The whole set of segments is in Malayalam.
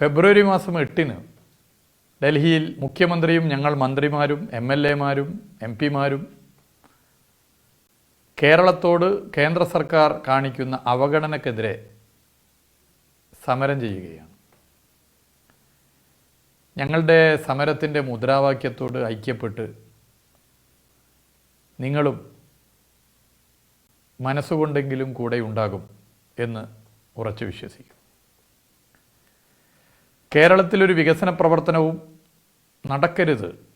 ഫെബ്രുവരി മാസം എട്ടിന് ഡൽഹിയിൽ മുഖ്യമന്ത്രിയും ഞങ്ങൾ മന്ത്രിമാരും എം എൽ എമാരും എം പിമാരും കേരളത്തോട് കേന്ദ്ര സർക്കാർ കാണിക്കുന്ന അവഗണനക്കെതിരെ സമരം ചെയ്യുകയാണ്. ഞങ്ങളുടെ സമരത്തിന്റെ മുദ്രാവാക്യത്തോട് ഐക്യപ്പെട്ട് നിങ്ങളും മനസ്സുകൊണ്ടെങ്കിലും കൂടെ ഉണ്ടാകും എന്ന് ഉറച്ചു വിശ്വസിക്കും കേരളത്തിലൊരു വികസന പ്രവർത്തനവും നടക്കരുത്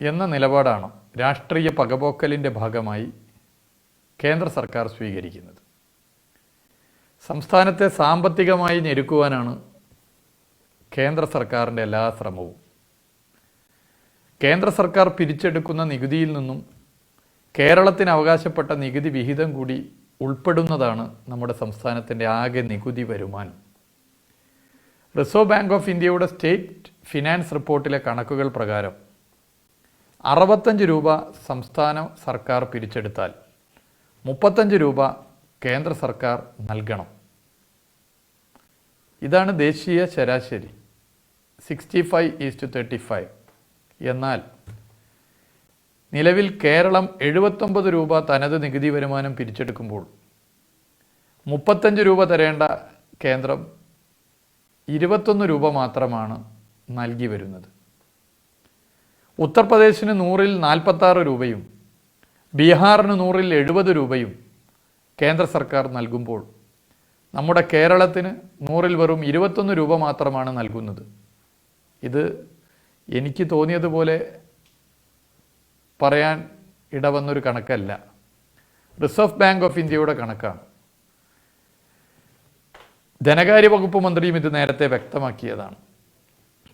എന്ന നിലപാടാണ് രാഷ്ട്രീയ പകപോക്കലിന്റെ ഭാഗമായി കേന്ദ്ര സർക്കാർ സ്വീകരിക്കുന്നത്. സംസ്ഥാനത്തെ സാമ്പത്തികമായി ഞെരുക്കുവാനാണ് കേന്ദ്ര സർക്കാരിന്റെ എല്ലാ ശ്രമവും. കേന്ദ്ര സർക്കാർ പിരിച്ചെടുക്കുന്ന നികുതിയിൽ നിന്നും കേരളത്തിന് അവകാശപ്പെട്ട നികുതി വിഹിതം കൂടി ഉൾപ്പെടുന്നതാണ് നമ്മുടെ സംസ്ഥാനത്തിന്റെ ആകെ നികുതി വരുമാനം. റിസർവ് ബാങ്ക് ഓഫ് ഇന്ത്യയുടെ സ്റ്റേറ്റ് ഫിനാൻസ് റിപ്പോർട്ടിലെ കണക്കുകൾ പ്രകാരം അറുപത്തഞ്ച് രൂപ സംസ്ഥാന സർക്കാർ പിരിച്ചെടുത്താൽ മുപ്പത്തഞ്ച് രൂപ കേന്ദ്ര സർക്കാർ നൽകണം. ഇതാണ് ദേശീയ ശരാശരി. Sixty five is to thirty five എന്നാൽ നിലവിൽ കേരളം എഴുപത്തൊമ്പത് രൂപ തനത് നികുതി വരുമാനം പിരിച്ചെടുക്കുമ്പോൾ മുപ്പത്തഞ്ച് രൂപ തരേണ്ട കേന്ദ്രം ഇരുപത്തൊന്ന് രൂപ മാത്രമാണ് നൽകി വരുന്നത്. ഉത്തർപ്രദേശിന് നൂറിൽ നാൽപ്പത്താറ് രൂപയും ബീഹാറിന് നൂറിൽ എഴുപത് രൂപയും കേന്ദ്ര സർക്കാർ നൽകുമ്പോൾ നമ്മുടെ കേരളത്തിന് നൂറിൽ വെറും ഇരുപത്തൊന്ന് രൂപ മാത്രമാണ് നൽകുന്നത്. ഇത് എനിക്ക് തോന്നിയതുപോലെ പറയാൻ ഇടവന്നൊരു കണക്കല്ല. റിസർവ് ബാങ്ക് ഓഫ് ഇന്ത്യയുടെ കണക്കാണ്. ധനകാര്യ വകുപ്പ് മന്ത്രിയും ഇത് നേരത്തെ വ്യക്തമാക്കിയതാണ്.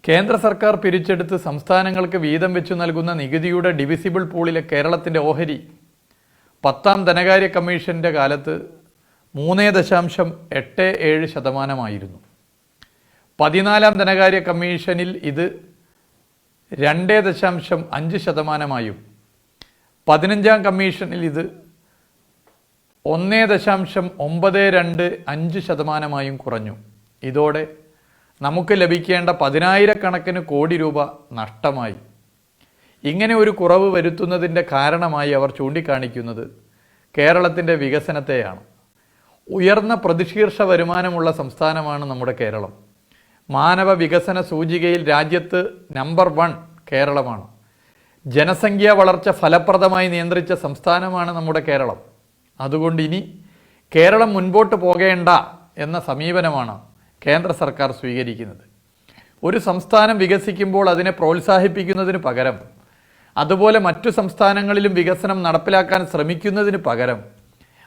കേന്ദ്ര സർക്കാർ പിരിച്ചെടുത്ത് സംസ്ഥാനങ്ങൾക്ക് വീതം വെച്ചു നൽകുന്ന നികുതിയുടെ ഡിവിസിബിൾ പൂളിലെ കേരളത്തിന്റെ ഓഹരി പത്താം ധനകാര്യ കമ്മീഷന്റെ കാലത്ത് മൂന്ന് ദശാംശം എട്ട് ഏഴ് ശതമാനമായിരുന്നു. പതിനാലാം ധനകാര്യ കമ്മീഷനിൽ ഇത് രണ്ട് ദശാംശം അഞ്ച് ശതമാനമായും പതിനഞ്ചാം കമ്മീഷനിൽ ഇത് ഒന്ന് ദശാംശം ഒമ്പത് രണ്ട് അഞ്ച് ശതമാനമായും കുറഞ്ഞു. ഇതോടെ നമുക്ക് ലഭിക്കേണ്ട പതിനായിരക്കണക്കിന് കോടി രൂപ നഷ്ടമായി. ഇങ്ങനെ ഒരു കുറവ് വരുത്തുന്നതിന്റെ കാരണമായി അവർ ചൂണ്ടിക്കാണിക്കുന്നത് കേരളത്തിന്റെ വികസനത്തെയാണ്. ഉയർന്ന പ്രതിശീർഷ വരുമാനമുള്ള സംസ്ഥാനമാണ് നമ്മുടെ കേരളം. മാനവ വികസന സൂചികയിൽ രാജ്യത്ത് നമ്പർ വൺ കേരളമാണ്. ജനസംഖ്യാ വളർച്ച ഫലപ്രദമായി നിയന്ത്രിച്ച സംസ്ഥാനമാണ് നമ്മുടെ കേരളം. അതുകൊണ്ട് ഇനി കേരളം മുൻപോട്ട് പോകേണ്ട എന്ന സമീപനമാണ് കേന്ദ്ര സർക്കാർ സ്വീകരിക്കുന്നത്. ഒരു സംസ്ഥാനം വികസിക്കുമ്പോൾ അതിനെ പ്രോത്സാഹിപ്പിക്കുന്നതിന് പകരം അതുപോലെ മറ്റു സംസ്ഥാനങ്ങളിലും വികസനം നടപ്പിലാക്കാൻ ശ്രമിക്കുന്നതിന് പകരം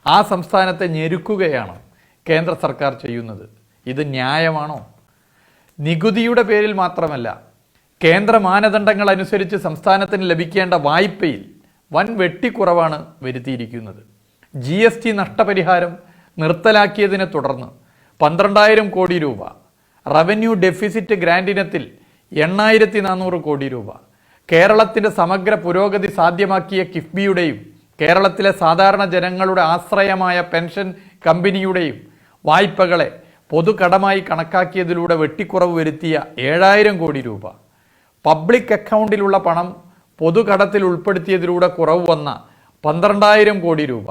ആ സംസ്ഥാനത്തെ ഞെരുക്കുകയാണ് കേന്ദ്ര സർക്കാർ ചെയ്യുന്നത്. ഇത് ന്യായമാണോ? നികുതിയുടെ പേരിൽ മാത്രമല്ല കേന്ദ്ര മാനദണ്ഡങ്ങൾ അനുസരിച്ച് സംസ്ഥാനത്തിന് ലഭിക്കേണ്ട വായ്പയിൽ വൻ വെട്ടിക്കുറവാണ് വരുത്തിയിരിക്കുന്നത്. ജി എസ് ടി നഷ്ടപരിഹാരം നിർത്തലാക്കിയതിനെ തുടർന്ന് പന്ത്രണ്ടായിരം കോടി രൂപ റവന്യൂ ഡെഫിസിറ്റ് ഗ്രാൻഡിനത്തിൽ എണ്ണായിരത്തി നാനൂറ് കോടി രൂപ കേരളത്തിന്റെ സമഗ്ര പുരോഗതി സാധ്യമാക്കിയ കിഫ്ബിയുടെയും കേരളത്തിലെ സാധാരണ ജനങ്ങളുടെ ആശ്രയമായ പെൻഷൻ കമ്പനിയുടെയും വായ്പകളെ പൊതുകടമായി കണക്കാക്കിയതിലൂടെ വെട്ടിക്കുറവ് വരുത്തിയ ഏഴായിരം കോടി രൂപ. പബ്ലിക് അക്കൗണ്ടിലുള്ള പണം പൊതുകടത്തിൽ ഉൾപ്പെടുത്തിയതിലൂടെ കുറവ് വന്ന പന്ത്രണ്ടായിരം കോടി രൂപ.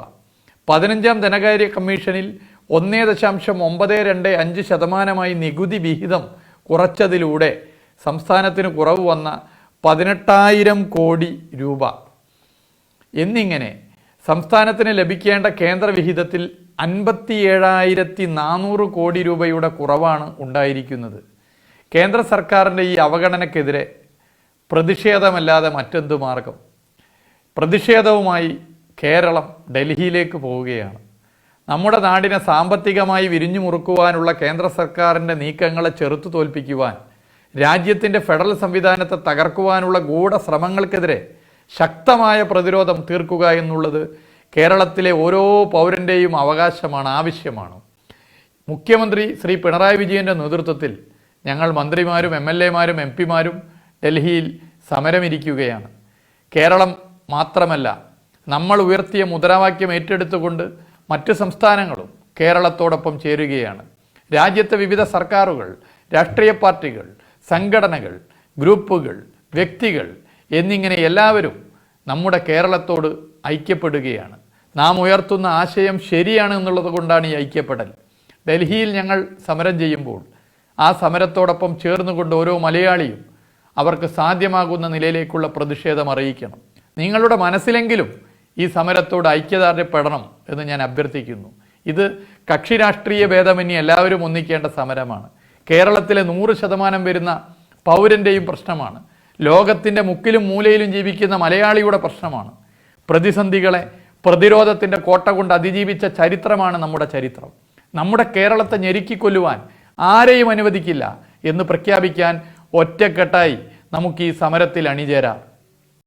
പതിനഞ്ചാം ധനകാര്യ കമ്മീഷനിൽ ഒന്നേ ദശാംശം ഒമ്പത് രണ്ട് അഞ്ച് ശതമാനമായി നികുതി വിഹിതം കുറച്ചതിലൂടെ സംസ്ഥാനത്തിന് കുറവ് വന്ന പതിനെട്ടായിരം കോടി രൂപ. എന്നിങ്ങനെ സംസ്ഥാനത്തിന് ലഭിക്കേണ്ട കേന്ദ്ര വിഹിതത്തിൽ അൻപത്തി ഏഴായിരത്തി നാനൂറ് കോടി രൂപയുടെ കുറവാണ് ഉണ്ടായിരിക്കുന്നത്. കേന്ദ്ര സർക്കാരിന്റെ ഈ അവഗണനക്കെതിരെ പ്രതിഷേധമല്ലാതെ മറ്റെന്തു മാർഗം? പ്രതിഷേധവുമായി കേരളം ഡൽഹിയിലേക്ക് പോവുകയാണ്. നമ്മുടെ നാടിനെ സാമ്പത്തികമായി വിരിഞ്ഞു മുറുക്കുവാനുള്ള കേന്ദ്ര സർക്കാരിന്റെ നീക്കങ്ങളെ ചെറുത്തു തോൽപ്പിക്കുവാൻ രാജ്യത്തിന്റെ ഫെഡറൽ സംവിധാനത്തെ തകർക്കുവാനുള്ള ഗൂഢശ്രമങ്ങൾക്കെതിരെ ശക്തമായ പ്രതിരോധം തീർക്കുക എന്നുള്ളത് കേരളത്തിലെ ഓരോ പൗരന്റെയും അവകാശമാണ് ആവശ്യമാണ്. മുഖ്യമന്ത്രി ശ്രീ പിണറായി വിജയന്റെ നേതൃത്വത്തിൽ ഞങ്ങൾ മന്ത്രിമാരും എം എൽ എമാരും എം പിമാരും ഡൽഹിയിൽ സമരമിരിക്കുകയാണ്. കേരളം മാത്രമല്ല നമ്മൾ ഉയർത്തിയ മുദ്രാവാക്യം ഏറ്റെടുത്തുകൊണ്ട് മറ്റ് സംസ്ഥാനങ്ങളും കേരളത്തോടൊപ്പം ചേരുകയാണ്. രാജ്യത്തെ വിവിധ സർക്കാരുകൾ രാഷ്ട്രീയ പാർട്ടികൾ സംഘടനകൾ ഗ്രൂപ്പുകൾ വ്യക്തികൾ എന്നിങ്ങനെ എല്ലാവരും നമ്മുടെ കേരളത്തോട് ഐക്യപ്പെടുകയാണ്. നാം ഉയർത്തുന്ന ആശയം ശരിയാണ് എന്നുള്ളത് കൊണ്ടാണ് ഈ ഐക്യപ്പെടൽ. ഡൽഹിയിൽ ഞങ്ങൾ സമരം ചെയ്യുമ്പോൾ ആ സമരത്തോടൊപ്പം ചേർന്നുകൊണ്ട് ഓരോ മലയാളിയും അവർക്ക് സാധ്യമാകുന്ന നിലയിലേക്കുള്ള പ്രതിഷേധം അറിയിക്കണം. നിങ്ങളുടെ മനസ്സിലെങ്കിലും ഈ സമരത്തോട് ഐക്യദാർഢ്യപ്പെടണം എന്ന് ഞാൻ അഭ്യർത്ഥിക്കുന്നു. ഇത് കക്ഷി രാഷ്ട്രീയ ഭേദമന്യേ എല്ലാവരും ഒന്നിക്കേണ്ട സമരമാണ്. കേരളത്തിലെ നൂറ് ശതമാനം വരുന്ന പൗരന്റെയും പ്രശ്നമാണ്. ലോകത്തിന്റെ മുക്കിലും മൂലയിലും ജീവിക്കുന്ന മലയാളിയുടെ പ്രശ്നമാണ്. പ്രതിസന്ധികളെ പ്രതിരോധത്തിന്റെ കോട്ട കൊണ്ട് അതിജീവിച്ച ചരിത്രമാണ് നമ്മുടെ ചരിത്രം. നമ്മുടെ കേരളത്തെ ഞെരുക്കിക്കൊല്ലുവാൻ ആരെയും അനുവദിക്കില്ല എന്ന് പ്രഖ്യാപിക്കാൻ ഒറ്റക്കെട്ടായി നമുക്ക് ഈ സമരത്തിൽ അണിചേരാം.